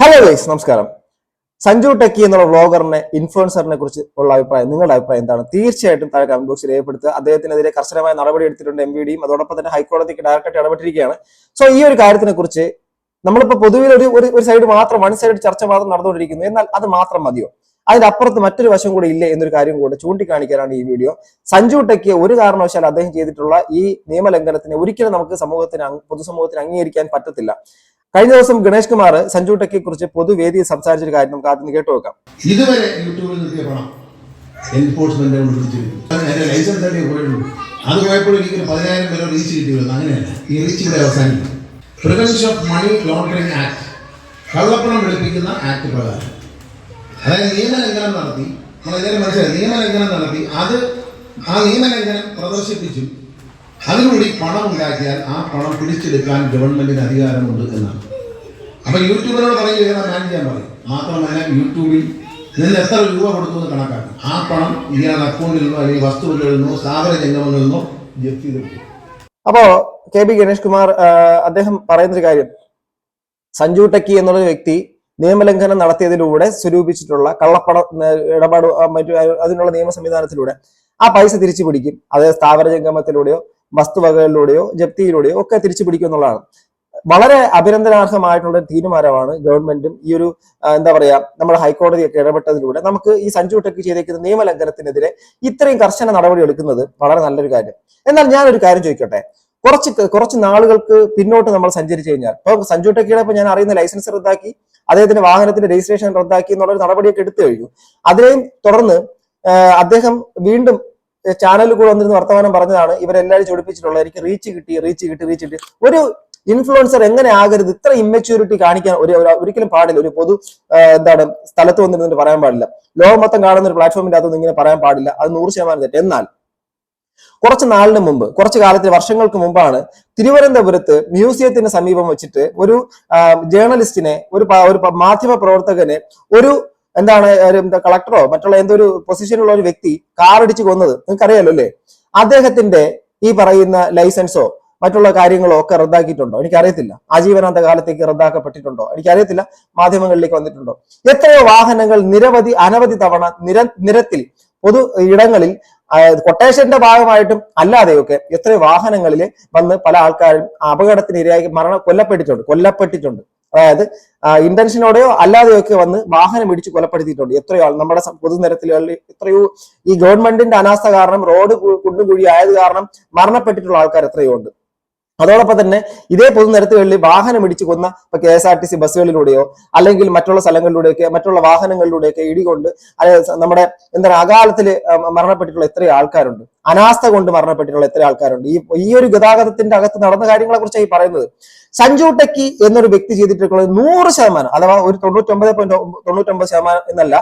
Hello guys നമസ്കാരം. Sanju techie എന്നുള്ള വ്ളോഗറിനെ ഇൻഫ്ലുവൻസറിനെ കുറിച്ച് ഉള്ള അഭിപ്രായം നിങ്ങളുടെ അഭിപ്രായം എന്താണ്? തീർച്ചയായിട്ടും താഴെ കമന്റ് ബോക്സിൽ രേഖപ്പെടുത്തുക. അദ്ദേഹത്തിനെതിരെ കർശനമായ നടപടി എടുത്തിട്ടുണ്ട് എം വി ഡിയും അതോടൊപ്പം തന്നെ ഹൈക്കോടതിക്ക് ഡയറക്റ്റായിട്ട് ഇടപെട്ടിരിക്കുകയാണ്. സോ ഈ ഒരു കാര്യത്തിനെ കുറിച്ച് നമ്മളിപ്പോ പൊതുവിൽ ഒരു ഒരു- സൈഡ് മാത്രം വൺ സൈഡ് ചർച്ച മാത്രം നടന്നുകൊണ്ടിരിക്കുന്നു. എന്നാൽ അത് മാത്രം മതിയോ? അതിന്റെ അപ്പുറത്ത് മറ്റൊരു വശം കൂടി ഇല്ലേ എന്നൊരു കാര്യം കൂടെ ചൂണ്ടിക്കാണിക്കാനാണ് ഈ വീഡിയോ. സഞ്ജു ടെക്കിയെ ഒരു കാരണവശാൽ അദ്ദേഹം ചെയ്തിട്ടുള്ള ഈ നിയമലംഘനത്തിന് ഒരിക്കലും നമുക്ക് സമൂഹത്തിന് പൊതുസമൂഹത്തിന് അംഗീകരിക്കാൻ പറ്റത്തില്ല. കഴിഞ്ഞ ദിവസം ഗണേഷ് കുമാർ സഞ്ജു ടെക്കിയെ കുറിച്ച് പൊതുവേദിയിൽ സംസാരിച്ചൊരു കാര്യം നമുക്ക് ആദ്യം കേട്ടു നോക്കാം. ഇതുവരെ യൂട്യൂബിൽ പണം അങ്ങനെയല്ല. ഈ ഓഫ് മണി ആക്ട് കള്ളപ്പണം വെളുപ്പിക്കുന്ന ആക്ട് പ്രകാരം. അതായത് നിയമലംഘനം നടത്തി. നമ്മൾ എല്ലാവരും മനസ്സിലായി. നിയമലംഘനം നടത്തി. അത് ആ നിയമലംഘനം പ്രദർശിപ്പിച്ചും അതിലൂടെ പണം ഉണ്ടാക്കിയാൽ ആ പണം പിടിച്ചെടുക്കാൻ ഗവൺമെന്റിന് അധികാരമുണ്ട് എന്നാണ്. അപ്പൊ യൂട്യൂബിനോട് പറഞ്ഞു കഴിഞ്ഞാൽ ഞാൻ ചെയ്യാൻ പറയും. മാത്രമല്ല യൂട്യൂബിൽ നിന്ന് എത്ര രൂപ കൊടുത്തു എന്ന് കണക്കാക്കും. ആ പണം ഇയാളുടെ അക്കൗണ്ടിൽ നിന്നോ അല്ലെങ്കിൽ വസ്തുക്കളിൽ നിന്നോ സ്ഥാപന ജംഗമങ്ങളിൽ നിന്നോ ജപ്തി അപ്പോ കെ ബി ഗണേഷ് കുമാർ അദ്ദേഹം പറയുന്നൊരു കാര്യം. സഞ്ജു ടെക്കി എന്നുള്ള വ്യക്തി നിയമലംഘനം നടത്തിയതിലൂടെ സ്വരൂപിച്ചിട്ടുള്ള കള്ളപ്പണ ഇടപാട് മറ്റു അതിനുള്ള നിയമ സംവിധാനത്തിലൂടെ ആ പൈസ തിരിച്ചു പിടിക്കും അത് സ്ഥാപന ജംഗമത്തിലൂടെയോ വസ്തുവകകളിലൂടെയോ ജപ്തിയിലൂടെയോ ഒക്കെ തിരിച്ചു പിടിക്കും എന്നുള്ളതാണ് വളരെ അഭിനന്ദനാർഹമായിട്ടുള്ള തീരുമാനമാണ് ഗവൺമെന്റും ഈ ഒരു എന്താ പറയാ നമ്മുടെ ഹൈക്കോടതിയൊക്കെ ഇടപെട്ടതിലൂടെ നമുക്ക് ഈ സഞ്ജു ടെക്കി ചെയ്തേക്കുന്ന നിയമലംഘനത്തിനെതിരെ ഇത്രയും കർശന നടപടി എടുക്കുന്നത് വളരെ നല്ലൊരു കാര്യം. എന്നാൽ ഞാനൊരു കാര്യം ചോദിക്കട്ടെ. കുറച്ച് കുറച്ച് നാളുകൾക്ക് പിന്നോട്ട് നമ്മൾ സഞ്ചരിച്ചു കഴിഞ്ഞാൽ ഇപ്പൊ സഞ്ജു ടെക്കിയുടെ ഇപ്പൊ ഞാൻ അറിയുന്ന ലൈസൻസ് റദ്ദാക്കി അദ്ദേഹത്തിന്റെ വാഹനത്തിന്റെ രജിസ്ട്രേഷൻ റദ്ദാക്കി എന്നുള്ളൊരു നടപടിയൊക്കെ എടുത്തു കഴിഞ്ഞു. അതിനെയും തുടർന്ന് അദ്ദേഹം വീണ്ടും ചാനലിൽ കൂടെ വന്നിരുന്ന വർത്തമാനം പറഞ്ഞതാണ്. ഇവരെല്ലാവരും ചൊടിപ്പിച്ചിട്ടുള്ളത് എനിക്ക് റീച്ച് കിട്ടി റീച്ച് കിട്ടി റീച്ച് കിട്ടി. ഒരു ഇൻഫ്ലുവൻസർ എങ്ങനെ ആകരുത്? ഇത്ര ഇമ്മച്യൂരിറ്റി കാണിക്കാൻ ഒരു ഒരു- ഒരിക്കലും പാടില്ല. ഒരു പൊതു എന്താണ് സ്ഥലത്ത് വന്നിരുന്നിട്ട് പറയാൻ പാടില്ല. ലോകം മൊത്തം കാണുന്ന ഒരു പ്ലാറ്റ്ഫോമിന്റെ അകത്തൊന്നും ഇങ്ങനെ പറയാൻ പാടില്ല. അത് നൂറ് ശതമാനം തെറ്റ്. എന്നാൽ കുറച്ച് നാളിന് മുമ്പ് കുറച്ച് കാലത്തിന് വർഷങ്ങൾക്ക് മുമ്പാണ് തിരുവനന്തപുരത്ത് മ്യൂസിയത്തിന് സമീപം വെച്ചിട്ട് ഒരു ജേർണലിസ്റ്റിനെ ഒരു മാധ്യമ പ്രവർത്തകനെ ഒരു എന്താണ് കളക്ടറോ മറ്റുള്ള എന്തൊരു ഒരു പൊസിഷനിലുള്ള ഒരു വ്യക്തി കാറടിച്ച് കൊന്നത് നിങ്ങൾക്ക് അറിയാലോ അല്ലേ? അദ്ദേഹത്തിന്റെ ഈ പറയുന്ന ലൈസൻസോ മറ്റുള്ള കാര്യങ്ങളോ ഒക്കെ റദ്ദാക്കിയിട്ടുണ്ടോ? എനിക്കറിയത്തില്ല. ആജീവനാന്ത കാലത്തേക്ക് റദ്ദാക്കപ്പെട്ടിട്ടുണ്ടോ? എനിക്കറിയത്തില്ല. മാധ്യമങ്ങളിലേക്ക് വന്നിട്ടുണ്ടോ? എത്രയോ വാഹനങ്ങൾ നിരവധി അനവധി തവണ നിര നിരത്തിൽ പൊതു ഇടങ്ങളിൽ കൊട്ടേഷന്റെ ഭാഗമായിട്ടും അല്ലാതെയൊക്കെ എത്രയോ വാഹനങ്ങളിൽ വന്ന് പല ആൾക്കാരും അപകടത്തിനിരയായി മരണം കൊല്ലപ്പെട്ടിട്ടുണ്ട് കൊല്ലപ്പെട്ടിട്ടുണ്ട്. അതായത് ഇന്റൻഷനോടെയോ അല്ലാതെയോ ഒക്കെ വന്ന് വാഹനം ഇടിച്ച് കൊലപ്പെടുത്തിയിട്ടുണ്ട്. എത്രയോ ആൾ നമ്മുടെ പൊതുനിരത്തിലുകളിൽ എത്രയോ ഈ ഗവൺമെന്റിന്റെ അനാസ്ഥ കാരണം റോഡ് കു- കുണ്ടും കുഴി ആയത് കാരണം മരണപ്പെട്ടിട്ടുള്ള ആൾക്കാർ എത്രയോ ഉണ്ട്. അതോടൊപ്പം തന്നെ ഇതേ പൊതുനിരത്തുകളിൽ വാഹനം ഇടിച്ചു കൊന്ന ഇപ്പൊ K S R T C ബസ്സുകളിലൂടെയോ അല്ലെങ്കിൽ മറ്റുള്ള സ്ഥലങ്ങളിലൂടെയൊക്കെ മറ്റുള്ള വാഹനങ്ങളിലൂടെയൊക്കെ ഇടികൊണ്ട് നമ്മുടെ എന്താണ് അകാലത്തിൽ മരണപ്പെട്ടിട്ടുള്ള എത്ര ആൾക്കാരുണ്ട്. അനാസ്ഥ കൊണ്ട് മരണപ്പെട്ടിട്ടുള്ള എത്ര ആൾക്കാരുണ്ട്. ഈ ഈ ഒരു ഗതാഗതത്തിന്റെ അകത്ത് നടന്ന കാര്യങ്ങളെ കുറിച്ചാണ് ഈ പറയുന്നത്. സഞ്ജു ടെക്കി എന്നൊരു വ്യക്തി ചെയ്തിട്ടുള്ളത് നൂറ് ശതമാനം അഥവാ ഒരു തൊണ്ണൂറ്റൊമ്പത് പോയിന്റ് തൊണ്ണൂറ്റൊമ്പത് ശതമാനം എന്നല്ല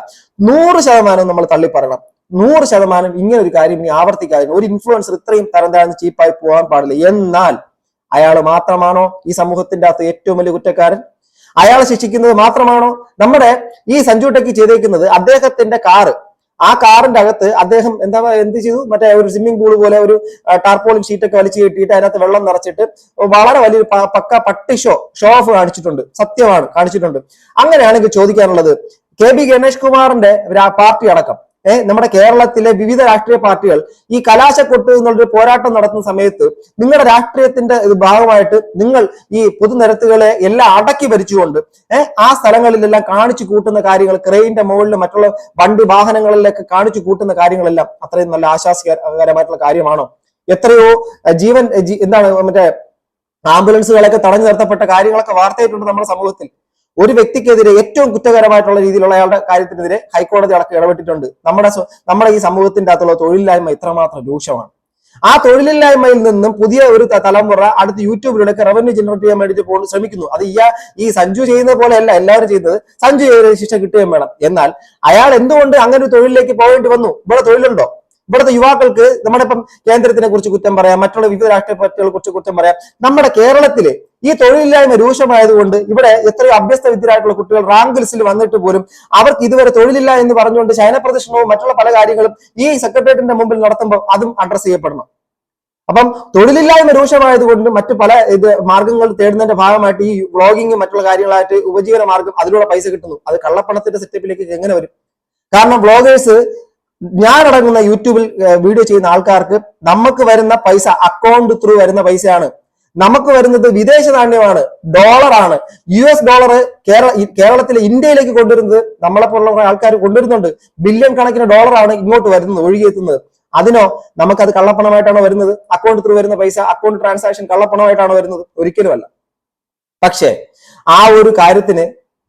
നൂറ് ശതമാനം നമ്മൾ തള്ളിപ്പറയണം. നൂറ് ശതമാനം ഇങ്ങനെ ഒരു കാര്യം ഇനി ആവർത്തിക്കാതെ ഒരു ഇൻഫ്ലുവൻസർ ഇത്രയും തരം താഴ്ന്ന് ചീപ്പായി പോകാൻ പാടില്ല. എന്നാൽ അയാൾ മാത്രമാണോ ഈ സമൂഹത്തിന്റെ അകത്ത് ഏറ്റവും വലിയ കുറ്റക്കാരൻ? അയാളെ ശിക്ഷിക്കുന്നത് മാത്രമാണോ? നമ്മുടെ ഈ സഞ്ജു ടെക്കി ചെയ്തേക്കുന്നത് അദ്ദേഹത്തിന്റെ കാറ്. ആ കാറിന്റെ അകത്ത് അദ്ദേഹം എന്താ എന്ത് ചെയ്തു? മറ്റേ ഒരു സ്വിമ്മിംഗ് പൂൾ പോലെ ഒരു ടാർപോളിൻ ഷീറ്റൊക്കെ വലിച്ചു കെട്ടിയിട്ട് അതിനകത്ത് വെള്ളം നിറച്ചിട്ട് വളരെ വലിയൊരു പക്ക പട്ടി ഷോ ഷോ ഓഫ് കാണിച്ചിട്ടുണ്ട്. സത്യമാണ് കാണിച്ചിട്ടുണ്ട്. അങ്ങനെയാണെങ്കിൽ ചോദിക്കാനുള്ളത്. കെ ബി ഗണേഷ് കുമാറിന്റെ പാർട്ടി അടക്കം. നമ്മുടെ കേരളത്തിലെ വിവിധ രാഷ്ട്രീയ പാർട്ടികൾ ഈ കലാശക്കൊട്ട് എന്നുള്ളൊരു പോരാട്ടം നടത്തുന്ന സമയത്ത് നിങ്ങളുടെ രാഷ്ട്രീയത്തിന്റെ ഭാഗമായിട്ട് നിങ്ങൾ ഈ പൊതുനിരത്തുകളെ എല്ലാം അടക്കി ഭരിച്ചുകൊണ്ട് ആ സ്ഥലങ്ങളിലെല്ലാം കാണിച്ചു കൂട്ടുന്ന കാര്യങ്ങൾ ക്രെയിന്റെ മുകളിൽ മറ്റുള്ള വണ്ടി വാഹനങ്ങളിലൊക്കെ കാണിച്ചു കൂട്ടുന്ന കാര്യങ്ങളെല്ലാം അത്രയും നല്ല ആശാസ്യകരമായിട്ടുള്ള കാര്യമാണോ? എത്രയോ ജീവൻ എന്താണ് മറ്റേ ആംബുലൻസുകളൊക്കെ തടഞ്ഞു നിർത്തപ്പെട്ട കാര്യങ്ങളൊക്കെ വാർത്തയായിട്ടുണ്ട് നമ്മുടെ സമൂഹത്തിൽ. ഒരു വ്യക്തിക്കെതിരെ ഏറ്റവും കുറ്റകരമായിട്ടുള്ള രീതിയിലുള്ള അയാളുടെ കാര്യത്തിനെതിരെ ഹൈക്കോടതി അടക്കം ഇടപെട്ടിട്ടുണ്ട്. നമ്മുടെ നമ്മുടെ ഈ സമൂഹത്തിന്റെ അകത്തുള്ള തൊഴിലില്ലായ്മ ഇത്രമാത്രം രൂക്ഷമാണ്. ആ തൊഴിലില്ലായ്മയിൽ നിന്നും പുതിയ ഒരു തലമുറ അടുത്ത് യൂട്യൂബിലൂടെ റവന്യൂ ജനറേറ്റ് ചെയ്യാൻ വേണ്ടിയിട്ട് പോകാൻ ശ്രമിക്കുന്നു. അത് ഇയാ ഈ സഞ്ജു ചെയ്യുന്ന പോലെയല്ല എല്ലാവരും ചെയ്യുന്നത്. സഞ്ജു ചെയ്ത ശിക്ഷ കിട്ടുകയും വേണം. എന്നാൽ അയാൾ എന്തുകൊണ്ട് അങ്ങനെ ഒരു തൊഴിലിലേക്ക് പോകേണ്ടി വന്നു? ഇവിടെ തൊഴിലുണ്ടോ? ഇവിടുത്തെ യുവാക്കൾക്ക് നമ്മുടെ ഇപ്പം കേന്ദ്രത്തിനെ കുറിച്ച് കുറ്റം പറയാം മറ്റുള്ള വിവിധ രാഷ്ട്രീയ പാർട്ടികളെ കുറിച്ച് കുറ്റം പറയാം. നമ്മുടെ കേരളത്തിലെ ഈ തൊഴിലില്ലായ്മ രൂക്ഷമായതുകൊണ്ട് ഇവിടെ എത്രയോ അഭ്യസ്ത വിദ്യരായിട്ടുള്ള കുട്ടികൾ റാങ്ക് ലിസ്റ്റിൽ വന്നിട്ട് പോലും അവർക്ക് ഇതുവരെ തൊഴിലില്ല എന്ന് പറഞ്ഞുകൊണ്ട് ശയനപ്രദർശനവും മറ്റുള്ള പല കാര്യങ്ങളും ഈ സെക്രട്ടേറിയറ്റിന്റെ മുമ്പിൽ നടത്തുമ്പോൾ അതും അഡ്രസ് ചെയ്യപ്പെടണം. അപ്പം തൊഴിലില്ലായ്മ രൂക്ഷമായതുകൊണ്ട് മറ്റ് പല ഇത് മാർഗങ്ങൾ തേടുന്നതിന്റെ ഭാഗമായിട്ട് ഈ വ്ളോഗിങ് മറ്റുള്ള കാര്യങ്ങളായിട്ട് ഉപജീവന മാർഗം അതിലൂടെ പൈസ കിട്ടുന്നു. അത് കള്ളപ്പണത്തിന്റെ സെറ്റപ്പിലേക്ക് എങ്ങനെ വരും? കാരണം വ്ളോഗേഴ്സ് ഞാനടങ്ങുന്ന യൂട്യൂബിൽ വീഡിയോ ചെയ്യുന്ന ആൾക്കാർക്ക് നമുക്ക് വരുന്ന പൈസ അക്കൗണ്ട് ത്രൂ വരുന്ന പൈസയാണ്. നമുക്ക് വരുന്നത് വിദേശ നാണ്യമാണ് ഡോളറാണ് യു എസ് ഡോളർ കേരള കേരളത്തിലെ ഇന്ത്യയിലേക്ക് കൊണ്ടുവരുന്നത് നമ്മളെ പോലുള്ള ആൾക്കാർ കൊണ്ടുവരുന്നുണ്ട്. ബില്യൺ കണക്കിന് ഡോളറാണ് ഇങ്ങോട്ട് വരുന്നത് ഒഴുകിയെത്തുന്നത്. അതിനോ നമുക്കത് കള്ളപ്പണമായിട്ടാണോ വരുന്നത്? അക്കൗണ്ട് ത്രൂ വരുന്ന പൈസ അക്കൗണ്ട് ട്രാൻസാക്ഷൻ കള്ളപ്പണമായിട്ടാണോ വരുന്നത്? ഒരിക്കലുമല്ല പക്ഷേ ആ ഒരു കാര്യത്തിന്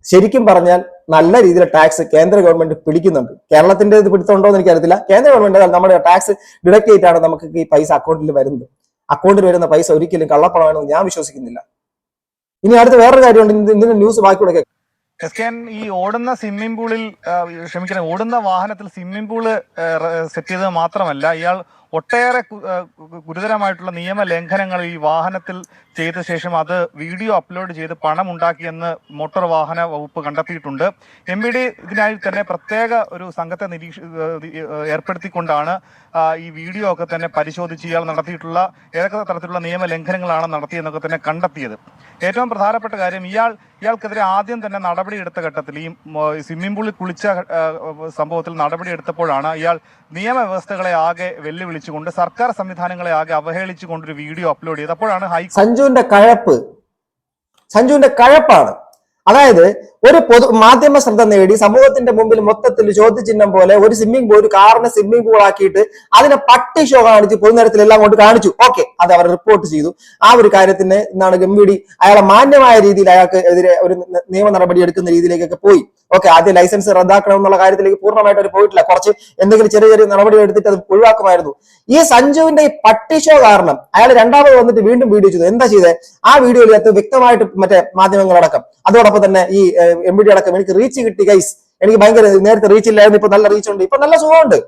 ശരിക്കും പറഞ്ഞാൽ നല്ല രീതിയിൽ ടാക്സ് കേന്ദ്ര ഗവൺമെന്റ് പിടിക്കുന്നുണ്ട്. കേരളത്തിന്റെ ഇത് പിടുത്തമുണ്ടോ എന്ന് എനിക്കറിയത്തില്ല. കേന്ദ്ര ഗവൺമെന്റ് നമ്മുടെ ടാക്സ് ഡിഡക്ട് ചെയ്തിട്ടാണ് നമുക്ക് ഈ പൈസ അക്കൗണ്ടിൽ വരുന്നത്. അക്കൗണ്ടിൽ വരുന്ന പൈസ ഒരിക്കലും കള്ളപ്പണമാണെന്ന് ഞാൻ വിശ്വസിക്കുന്നില്ല ഇനി അടുത്ത വേറൊരു കാര്യമുണ്ട് ഇത് ഇതിന്റെ ന്യൂസ് ബാക്കിയൂടെ കേൾക്കാം. എസ് ഈ ഓടുന്ന സ്വിമ്മിംഗ് പൂളിൽ ക്ഷമിക്കണം ഓടുന്ന വാഹനത്തിൽ സ്വിമ്മിംഗ് പൂൾ സെറ്റ് ചെയ്തത് മാത്രമല്ല ഇയാൾ ഒട്ടേറെ ഗുരുതരമായിട്ടുള്ള നിയമ ലംഘനങ്ങൾ ഈ വാഹനത്തിൽ ചെയ്ത ശേഷം അത് വീഡിയോ അപ്ലോഡ് ചെയ്ത് പണം ഉണ്ടാക്കിയെന്ന് മോട്ടോർ വാഹന വകുപ്പ് കണ്ടെത്തിയിട്ടുണ്ട്. എം ബി ഡി ഇതിനായി തന്നെ പ്രത്യേക ഒരു സംഘത്തെ നിരീക്ഷ ഏർപ്പെടുത്തിക്കൊണ്ടാണ് ഈ വീഡിയോ ഒക്കെ തന്നെ പരിശോധിച്ച് ഇയാൾ നടത്തിയിട്ടുള്ള ഏതൊക്കെ തരത്തിലുള്ള നിയമ ലംഘനങ്ങളാണ് നടത്തിയെന്നൊക്കെ തന്നെ കണ്ടെത്തിയത്. ഏറ്റവും പ്രധാനപ്പെട്ട കാര്യം ഇയാൾ ഇയാൾക്കെതിരെ ആദ്യം തന്നെ നടപടിയെടുത്ത ഘട്ടത്തിൽ ഈ സ്വിമ്മിംഗ് പൂളിൽ കുളിച്ച സംഭവത്തിൽ സംഭവത്തിൽ നടപടിയെടുത്തപ്പോഴാണ് ഇയാൾ നിയമവ്യവസ്ഥകളെ ആകെ വെല്ലുവിളിച്ചുകൊണ്ട് സർക്കാർ സംവിധാനങ്ങളെ ആകെ അവഹേളിച്ചുകൊണ്ട് ഒരു വീഡിയോ അപ്ലോഡ് ചെയ്ത് അപ്പോഴാണ് ഹൈ സഞ്ജുവിന്റെ കഴപ്പ്. സഞ്ജുവിന്റെ കഴപ്പാണ്. അതായത് ഒരു പൊതു മാധ്യമ ശ്രദ്ധ നേടി സമൂഹത്തിന്റെ മുമ്പിൽ മൊത്തത്തിൽ ചോദ്യചിഹ്നം പോലെ ഒരു സ്വിമ്മിംഗ് പൂൾ ഒരു കാറിനെ സ്വിമ്മിംഗ് പൂൾ ആക്കിയിട്ട് അതിനെ പട്ടി ഷോ കാണിച്ച് പൊതുനിരത്തിൽ എല്ലാം കൊണ്ട് കാണിച്ചു. ഓക്കെ അത് അവർ റിപ്പോർട്ട് ചെയ്തു. ആ ഒരു കാര്യത്തിന് എന്താണ് ഗംഭീരി അയാളെ മാന്യമായ രീതിയിൽ അയാൾക്ക് എതിരെ ഒരു നിയമ നടപടി എടുക്കുന്ന രീതിയിലേക്കൊക്കെ പോയി. ഓക്കെ ആദ്യം ലൈസൻസ് റദ്ദാക്കണം എന്നുള്ള കാര്യത്തിലേക്ക് പൂർണമായിട്ട് അവർ പോയിട്ടില്ല. കുറച്ച് എന്തെങ്കിലും ചെറിയ ചെറിയ നടപടി എടുത്തിട്ട് അത് ഒഴിവാക്കുമായിരുന്നു. ഈ സഞ്ജുവിന്റെ ഈ പട്ടി ഷോ കാരണം അയാൾ രണ്ടാമത് വന്നിട്ട് വീണ്ടും വീഡിയോ ചെയ്തു. എന്താ ചെയ്തത് ആ വീഡിയോയിലകത്ത് വ്യക്തമായിട്ട് മറ്റേ മാധ്യമങ്ങളടക്കം അതോടൊപ്പം തന്നെ ഈ എം ബി ഡി അടക്കം എനിക്ക് റീച്ച് കിട്ടി ഗൈസ് എനിക്ക് ഭയങ്കര നേരത്തെ റീച്ച് ഇല്ലായിരുന്നു ഇപ്പൊ നല്ല റീച്ച് ഉണ്ട്. ഇപ്പൊ നല്ല സുഖമുണ്ട്.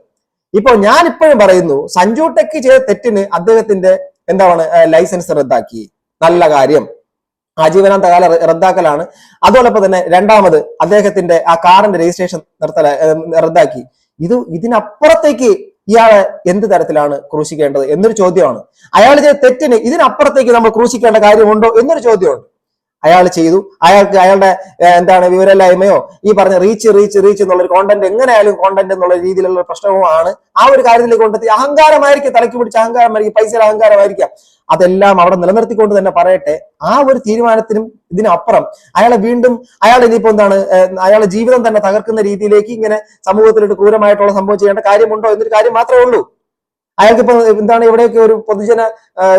ഇപ്പൊ ഞാൻ ഇപ്പോഴും പറയുന്നു സഞ്ജു ടെക്ക് ചെയ്ത തെറ്റിന് അദ്ദേഹത്തിന്റെ എന്താണ് ലൈസൻസ് റദ്ദാക്കി. നല്ല കാര്യം. ആജീവനാന്ത കാല റദ്ദാക്കലാണ്. അതോടൊപ്പം തന്നെ രണ്ടാമത് അദ്ദേഹത്തിന്റെ ആ കാറിന്റെ രജിസ്ട്രേഷൻ നിർത്തല റദ്ദാക്കി. ഇത് ഇതിനപ്പുറത്തേക്ക് ഇയാളെ എന്ത് തരത്തിലാണ് ക്രൂശിക്കേണ്ടത് എന്നൊരു ചോദ്യമാണ്. അയാൾ ചെയ്ത തെറ്റിന് ഇതിനപ്പുറത്തേക്ക് നമ്മൾ ക്രൂശിക്കേണ്ട കാര്യമുണ്ടോ എന്നൊരു ചോദ്യമുണ്ട്. അയാൾ ചെയ്തു. അയാൾക്ക് അയാളുടെ എന്താണ് വിവരമില്ലായ്മയോ? ഈ പറഞ്ഞ റീച്ച് റീച്ച് റീച്ച് എന്നുള്ള ഒരു കോണ്ടന്റ് എങ്ങനെയായാലും കോണ്ടന്റ് എന്നുള്ള രീതിയിലുള്ള പ്രശ്നവുമാണ്. ആ ഒരു കാര്യത്തിലേക്ക് കൊണ്ടെത്തി. അഹങ്കാരമായിരിക്കും. തലയ്ക്ക് പിടിച്ച അഹങ്കാരമായിരിക്കും. പൈസ അഹങ്കാരമായിരിക്കാം. അതെല്ലാം അവിടെ നിലനിർത്തിക്കൊണ്ട് തന്നെ പറയട്ടെ. ആ ഒരു തീരുമാനത്തിനും ഇതിനപ്പുറം അയാളെ വീണ്ടും അയാൾ ഇനിയിപ്പോ എന്താണ് അയാളെ ജീവിതം തന്നെ തകർക്കുന്ന രീതിയിലേക്ക് ഇങ്ങനെ സമൂഹത്തിലൊരു ക്രൂരമായിട്ടുള്ള സംഭവം ചെയ്യേണ്ട കാര്യമുണ്ടോ എന്നൊരു കാര്യം മാത്രമേ ഉള്ളൂ. അയാൾക്ക് ഇപ്പൊ എന്താണ് ഇവിടെയൊക്കെ ഒരു പൊതുജന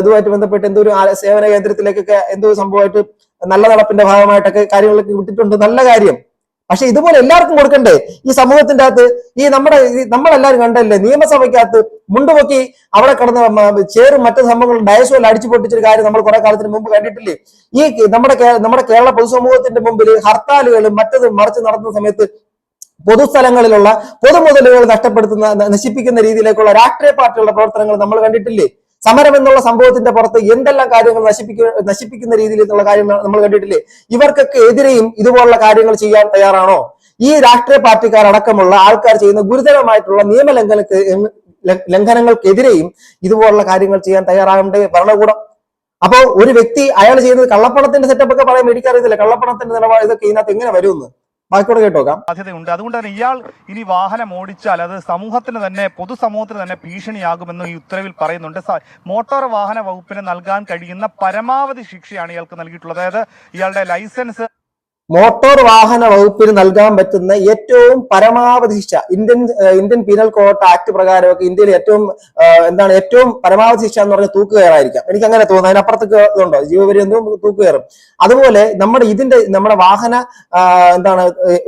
ഇതുമായിട്ട് ബന്ധപ്പെട്ട് എന്തോ ഒരു സേവന കേന്ദ്രത്തിലേക്കൊക്കെ എന്തോ സംഭവമായിട്ട് നല്ല നടപ്പിന്റെ ഭാഗമായിട്ടൊക്കെ കാര്യങ്ങളൊക്കെ വിട്ടിട്ടുണ്ട്. നല്ല കാര്യം. പക്ഷെ ഇതുപോലെ എല്ലാവർക്കും കൊടുക്കണ്ടേ? ഈ സമൂഹത്തിന്റെ അകത്ത് ഈ നമ്മുടെ നമ്മളെല്ലാവരും കണ്ടല്ലേ? നിയമസഭയ്ക്കകത്ത് മുണ്ടുപൊക്കി അവിടെ കിടന്ന് ചേറും മറ്റു സംഭവങ്ങളും ഡയസോയിൽ അടിച്ചു പൊട്ടിച്ചൊരു കാര്യം നമ്മൾ കുറെ കാലത്തിന് മുമ്പ് കണ്ടിട്ടില്ലേ? ഈ നമ്മുടെ നമ്മുടെ കേരള പൊതുസമൂഹത്തിന്റെ മുമ്പിൽ ഹർത്താലുകളും മറ്റതും മറിച്ച് നടത്തുന്ന സമയത്ത് പൊതുസ്ഥലങ്ങളിലുള്ള പൊതുമുതലുകൾ നഷ്ടപ്പെടുത്തുന്ന നശിപ്പിക്കുന്ന രീതിയിലേക്കുള്ള രാഷ്ട്രീയ പാർട്ടികളുടെ പ്രവർത്തനങ്ങൾ നമ്മൾ കണ്ടിട്ടില്ലേ? സമരം എന്നുള്ള സംഭവത്തിന്റെ പുറത്ത് എന്തെല്ലാം കാര്യങ്ങൾ നശിപ്പിക്കുക നശിപ്പിക്കുന്ന രീതിയിൽ എന്നുള്ള കാര്യങ്ങൾ നമ്മൾ കണ്ടിട്ടില്ലേ? ഇവർക്കൊക്കെ എതിരെയും ഇതുപോലുള്ള കാര്യങ്ങൾ ചെയ്യാൻ തയ്യാറാണോ? ഈ രാഷ്ട്രീയ പാർട്ടിക്കാരടക്കമുള്ള ആൾക്കാർ ചെയ്യുന്ന ഗുരുതരമായിട്ടുള്ള നിയമലംഘനക്ക് ലംഘ- ലംഘനങ്ങൾക്കെതിരെയും ഇതുപോലുള്ള കാര്യങ്ങൾ ചെയ്യാൻ തയ്യാറാകേണ്ട ഭരണകൂടം. അപ്പോ ഒരു വ്യക്തി അയാൾ ചെയ്യുന്നത് കള്ളപ്പണത്തിന്റെ സെറ്റപ്പ് ഒക്കെ പറയാൻ എനിക്കറിയത്തില്ല കള്ളപ്പണത്തിന്റെ നിലപാട് ഇതൊക്കെ ഇതിനകത്ത് എങ്ങനെ വരുമെന്ന്? ബാക്കിയോടെ കേട്ടോക്കാം സാധ്യതയുണ്ട്. അതുകൊണ്ട് തന്നെ ഇയാൾ ഇനി വാഹനം ഓടിച്ചാൽ അത് സമൂഹത്തിന് തന്നെ പൊതുസമൂഹത്തിന് തന്നെ ഭീഷണിയാകുമെന്നും ഈ ഉത്തരവിൽ പറയുന്നുണ്ട്. മോട്ടോർ വാഹന വകുപ്പിന് നൽകാൻ കഴിയുന്ന പരമാവധി ശിക്ഷയാണ് ഇയാൾക്ക് നൽകിയിട്ടുള്ളത്. അതായത് ഇയാളുടെ ലൈസൻസ് മോട്ടോർ വാഹന വകുപ്പിന് നൽകാൻ പറ്റുന്ന ഏറ്റവും പരമാവധി ശിക്ഷ Indian Indian penal code act പ്രകാരമൊക്കെ ഇന്ത്യയിൽ ഏറ്റവും എന്താണ് ഏറ്റവും പരമാവധി ശിക്ഷ എന്ന് പറഞ്ഞാൽ തൂക്കുകയറായിരിക്കാം. എനിക്ക് അങ്ങനെ തോന്നുന്നു. അതിനപ്പുറത്തേക്ക് ഇതുണ്ടോ? ജീവപര്യന്തവും തൂക്കുകയറും. അതുപോലെ നമ്മുടെ ഇതിന്റെ നമ്മുടെ വാഹന എന്താണ്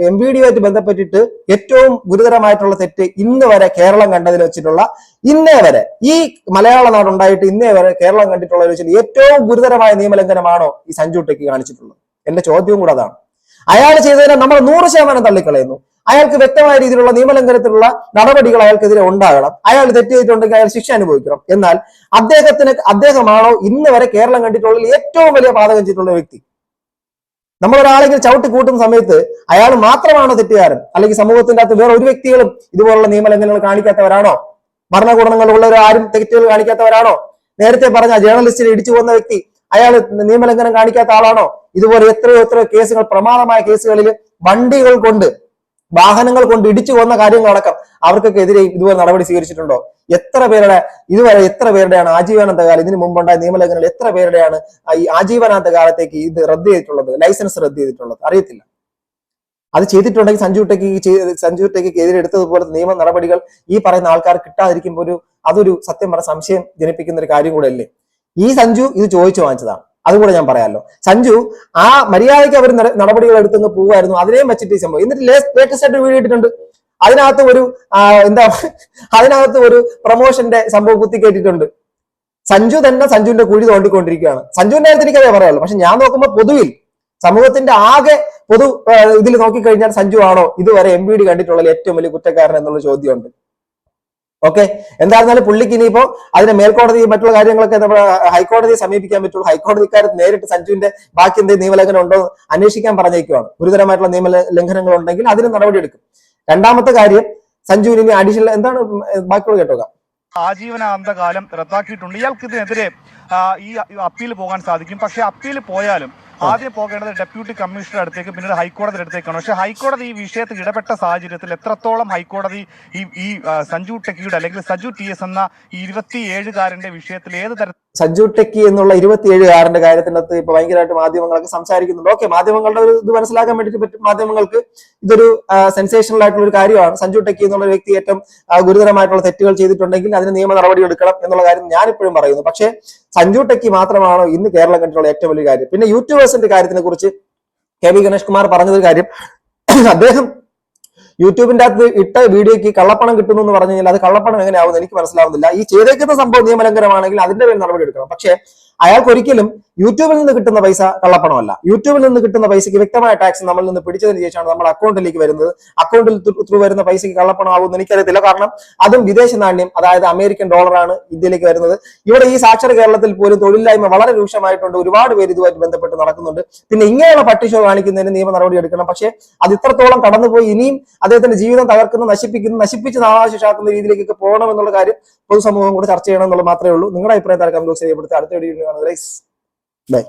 എം വി ഡിയുമായിട്ട് ബന്ധപ്പെട്ടിട്ട് ഏറ്റവും ഗുരുതരമായിട്ടുള്ള തെറ്റ് ഇന്ന് വരെ കേരളം കണ്ടതിൽ വെച്ചിട്ടുള്ള ഇന്നേ വരെ ഈ മലയാള നാടുണ്ടായിട്ട് ഇന്നേ വരെ കേരളം കണ്ടിട്ടുള്ള ഏറ്റവും ഗുരുതരമായ നിയമലംഘനമാണോ ഈ സഞ്ജു ടെക്ക് കാണിച്ചിട്ടുള്ളത്? എന്റെ ചോദ്യവും കൂടെ അതാണ്. അയാൾ ചെയ്തതിനെ നമ്മൾ നൂറ് ശതമാനം തള്ളിക്കളയുന്നു. അയാൾക്ക് വ്യക്തമായ രീതിയിലുള്ള നിയമലംഘനത്തിലുള്ള നടപടികൾ അയാൾക്കെതിരെ ഉണ്ടാകണം. അയാൾ തെറ്റ് അയാൾ ശിക്ഷ അനുഭവിക്കണം. എന്നാൽ അദ്ദേഹത്തിന് അദ്ദേഹമാണോ ഇന്ന് വരെ കേരളം കണ്ടിട്ടുള്ള ഏറ്റവും വലിയ പാതകം ചെയ്തിട്ടുള്ള വ്യക്തി? നമ്മൾ ഒരാളെങ്കിൽ ചവിട്ടി കൂട്ടുന്ന സമയത്ത് അയാൾ മാത്രമാണോ തെറ്റുകാരൻ? അല്ലെങ്കിൽ സമൂഹത്തിന്റെ അകത്ത് വേറെ ഒരു വ്യക്തികളും ഇതുപോലുള്ള നിയമലംഘനങ്ങൾ കാണിക്കാത്തവരാണോ? ഭരണകൂടങ്ങളുള്ളവർ ആരും തെറ്റുകൾ കാണിക്കാത്തവരാണോ? നേരത്തെ പറഞ്ഞ ജേർണലിസ്റ്റിനെ ഇടിച്ചു പോകുന്ന വ്യക്തി അയാൾ നിയമലംഘനം കാണിക്കാത്ത ആളാണോ? ഇതുപോലെ എത്രയോ എത്രയോ കേസുകൾ പ്രമാദമായ കേസുകളിൽ വണ്ടികൾ കൊണ്ട് വാഹനങ്ങൾ കൊണ്ട് ഇടിച്ചു കൊന്ന കാര്യങ്ങളടക്കം അവർക്കൊക്കെ എതിരെ ഇതുപോലെ നടപടി സ്വീകരിച്ചിട്ടുണ്ടോ? എത്ര പേരുടെ ഇതുവരെ എത്ര പേരുടെയാണ് ആജീവനാന്ത കാലം ഇതിനു മുമ്പുണ്ടായ നിയമലംഘനങ്ങൾ എത്ര പേരുടെയാണ് ഈ ആജീവനാന്ത കാലത്തേക്ക് ഇത് റദ്ദ് ചെയ്തിട്ടുള്ളത് ലൈസൻസ് റദ്ദ് ചെയ്തിട്ടുള്ളത്? അറിയത്തില്ല. അത് ചെയ്തിട്ടുണ്ടെങ്കിൽ സഞ്ജു ടെക്കി സഞ്ജു ടെക്കിക്ക് എതിരെ എടുത്തതുപോലെ നിയമ നടപടികൾ ഈ പറയുന്ന ആൾക്കാർ കിട്ടാതിരിക്കുമ്പോൾ ഒരു അതൊരു സത്യം പറഞ്ഞ സംശയം ജനിപ്പിക്കുന്ന ഒരു കാര്യം കൂടെ അല്ലേ? ഈ സഞ്ജു ഇത് ചോദിച്ചു വാങ്ങിച്ചതാണ്. അതും കൂടെ ഞാൻ പറയാമല്ലോ സഞ്ജു ആ മര്യാദയ്ക്ക് അവർ നടപടികൾ എടുത്തുനിന്ന് പോവായിരുന്നു അതിനെയും വെച്ചിട്ട് ഈ സംഭവം. എന്നിട്ട് ലേറ്റസ്റ്റ് ആയിട്ട് വീഡിയോ ഇട്ടിട്ടുണ്ട്. അതിനകത്ത് ഒരു എന്താ അതിനകത്ത് ഒരു പ്രൊമോഷന്റെ സംഭവം കുത്തി കേട്ടിട്ടുണ്ട്. സഞ്ജു തന്നെ സഞ്ജുവിന്റെ കുഴി തോണ്ടിക്കൊണ്ടിരിക്കുകയാണ്. സഞ്ജുവിന്റെ കാര്യത്തിൽ എനിക്കതേ പറയാമല്ലോ പക്ഷെ ഞാൻ നോക്കുമ്പോൾ പൊതുവിൽ സമൂഹത്തിന്റെ ആകെ പൊതു ഇതിൽ നോക്കിക്കഴിഞ്ഞാൽ സഞ്ജു ആണോ ഇതുവരെ എം ബി ഡി കണ്ടിട്ടുള്ള ഏറ്റവും വലിയ കുറ്റക്കാരൻ എന്നുള്ള ചോദ്യമുണ്ട്. ഓക്കെ എന്തായിരുന്നാലും പുള്ളിക്ക് ഇനിയിപ്പോ അതിന്റെ മേൽക്കോടതി മറ്റുള്ള കാര്യങ്ങളൊക്കെ നമ്മുടെ ഹൈക്കോടതിയെ സമീപിക്കാൻ പറ്റുള്ളൂ. ഹൈക്കോടതിക്കാരൻ നേരിട്ട് സഞ്ജുവിന്റെ ബാക്കി എന്തെങ്കിലും നിയമലംഘനം ഉണ്ടോ അന്വേഷിക്കാൻ പറഞ്ഞേക്കുവാണ്. ഗുരുതരമായിട്ടുള്ള നിയമ ലംഘനങ്ങൾ ഉണ്ടെങ്കിൽ അതിന് നടപടിയെടുക്കും രണ്ടാമത്തെ കാര്യം സഞ്ജുവിന് ഇനി അഡീഷണൽ എന്താണ് ബാക്കിയുള്ള കേട്ടോക്കാം ആജീവനാന്ത കാലം റദ്ദാക്കിയിട്ടുണ്ട്. ഇയാൾക്ക് ഇതിനെതിരെ ഈ അപ്പീൽ പോകാൻ സാധിക്കും. പക്ഷേ അപ്പീൽ പോയാലും ആദ്യം പോകേണ്ടത് ഡെപ്യൂട്ടി കമ്മീഷണർ അടുത്തേക്ക് പിന്നീട് ഹൈക്കോടതിയുടെ അടുത്തേക്കാണ്. പക്ഷേ ഹൈക്കോടതി ഈ വിഷയത്തിൽ ഇടപെട്ട സാഹചര്യത്തിൽ എത്രത്തോളം ഹൈക്കോടതി ഈ ഈ സഞ്ജു ടെക്കിയുടെ അല്ലെങ്കിൽ സജു ടി എസ് എന്ന ഈ ഇരുപത്തിയേഴുകാരന്റെ വിഷയത്തിൽ ഏത് തരത്തിൽ സഞ്ജു ടെക്കി എന്നുള്ള ഇരുപത്തിയേഴുകാരന്റെ കാര്യത്തിനകത്ത് ഇപ്പൊ ഭയങ്കരമായിട്ട് മാധ്യമങ്ങളൊക്കെ സംസാരിക്കുന്നുണ്ട്. ഓക്കെ മാധ്യമങ്ങളുടെ ഒരു ഇത് മനസ്സിലാക്കാൻ വേണ്ടിയിട്ട് പറ്റും. മാധ്യമങ്ങൾക്ക് ഇതൊരു സെൻസേഷണൽ ആയിട്ടുള്ള ഒരു കാര്യമാണ്. സഞ്ജു ടെക്കി എന്നുള്ള വ്യക്തി ഏറ്റവും ഗുരുതരമായിട്ടുള്ള തെറ്റുകൾ ചെയ്തിട്ടുണ്ടെങ്കിൽ അതിന് നിയമ നടപടി എടുക്കണം എന്നുള്ള കാര്യം ഞാൻ ഇപ്പോഴും പറയുന്നു. പക്ഷേ സഞ്ജു ടെക്കി മാത്രമാണോ ഇന്ന് കേരളം കണ്ടിട്ടുള്ള ഏറ്റവും വലിയ കാര്യം. പിന്നെ യൂട്യൂബേഴ്സിന്റെ കാര്യത്തിനെ കുറിച്ച് കെ വി ഗണേഷ് കുമാർ പറഞ്ഞൊരു കാര്യം. അദ്ദേഹം യൂട്യൂബിന്റെ അകത്ത് ഇട്ട വീഡിയോക്ക് കള്ളപ്പണം കിട്ടുന്നു എന്ന് പറഞ്ഞു കഴിഞ്ഞാൽ അത് കള്ളപ്പണം എങ്ങനെയാവുമെന്ന് എനിക്ക് മനസ്സിലാവുന്നില്ല. ഈ ചെയ്തേക്കുന്ന സംഭവം നിയമലംഘനമാണെങ്കിൽ അതിന്റെ പേര് നടപടി എടുക്കണം. പക്ഷേ അയാൾക്ക് ഒരിക്കലും യൂട്യൂബിൽ നിന്ന് കിട്ടുന്ന പൈസ കള്ളപ്പണമല്ല. യൂട്യൂബിൽ നിന്ന് കിട്ടുന്ന പൈസയ്ക്ക് വ്യക്തമായ ടാക്സ് നമ്മൾ നിന്ന് പിടിച്ചതിന് ശേഷമാണ് നമ്മുടെ അക്കൗണ്ടിലേക്ക് വരുന്നത്. അക്കൗണ്ടിൽ ത്രൂ വരുന്ന പൈസയ്ക്ക് കള്ളപ്പണം ആവുമെന്ന് എനിക്കറിയത്തില്ല. കാരണം അതും വിദേശ നാണ്യം അതായത് അമേരിക്കൻ ഡോളറാണ് ഇന്ത്യയിലേക്ക് വരുന്നത്. ഇവിടെ ഈ സാക്ഷര കേരളത്തിൽ പോലും തൊഴിലില്ലായ്മ വളരെ രൂക്ഷമായിട്ടുണ്ട്. ഒരുപാട് പേര് ഇതുമായിട്ട് ബന്ധപ്പെട്ട് നടക്കുന്നുണ്ട്. പിന്നെ ഇങ്ങനെയുള്ള പട്ടിഷോ കാണിക്കുന്നതിന് നിയമ നടപടി എടുക്കണം. പക്ഷേ അത് ഇത്രത്തോളം കടന്നുപോയി ഇനിയും അദ്ദേഹത്തിന്റെ ജീവിതം തകർക്കുന്ന നശിപ്പിക്കുന്ന നശിപ്പിച്ച് നാശാക്കുന്ന രീതിയിലേക്കൊക്കെ പോകണം എന്നുള്ള കാര്യം പൊതുസമൂഹം കൂടെ ചർച്ച ചെയ്യണം എന്നുള്ളത് മാത്രമേ ഉള്ളൂ. നിങ്ങളുടെ അഭിപ്രായം തരക്കാം ചെയ്യപ്പെടുത്തി അടുത്ത വീഡിയോ കാണുന്നത്. ബൈ